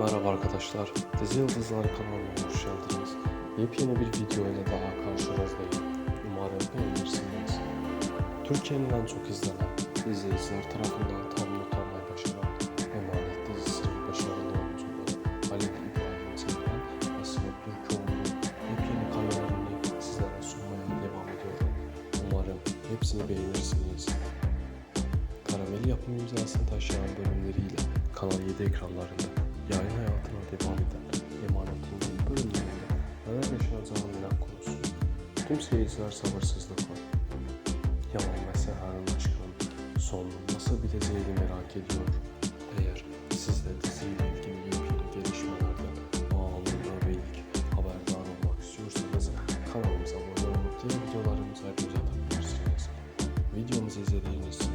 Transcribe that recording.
Merhaba arkadaşlar, Dizi Yıldızlar kanalına hoş geldiniz. Yepyeni bir video ile daha karşınızdayım. Umarım beğenirsiniz. Türkiye'nin en çok izlenen, izleyiciler tarafından tam almayı başaran Emanet dizisinin başarılı oyunculuğu Halil İbrahim ve Sıla Türkoğlu'nun yepyeni karelerini sizlere sunmaya devam ediyorum. Umarım hepsini beğenirsiniz. Karameli yapım imzasını taşıyan bölümleriyle Kanal 7 ekranlarında alacağını bilen konuşur. Tüm seyirciler sabırsızlık var. Yaman ve Seher'in aşkının sonunu nasıl bileceğini merak ediyor. Eğer siz de diziyle ilgili yönlü gelişmelerden anında ve ilk haberdar olmak istiyorsanız kanalımıza abone olup diğer videolarımıza göz atabilirsiniz. Videomuzu izlediğiniz için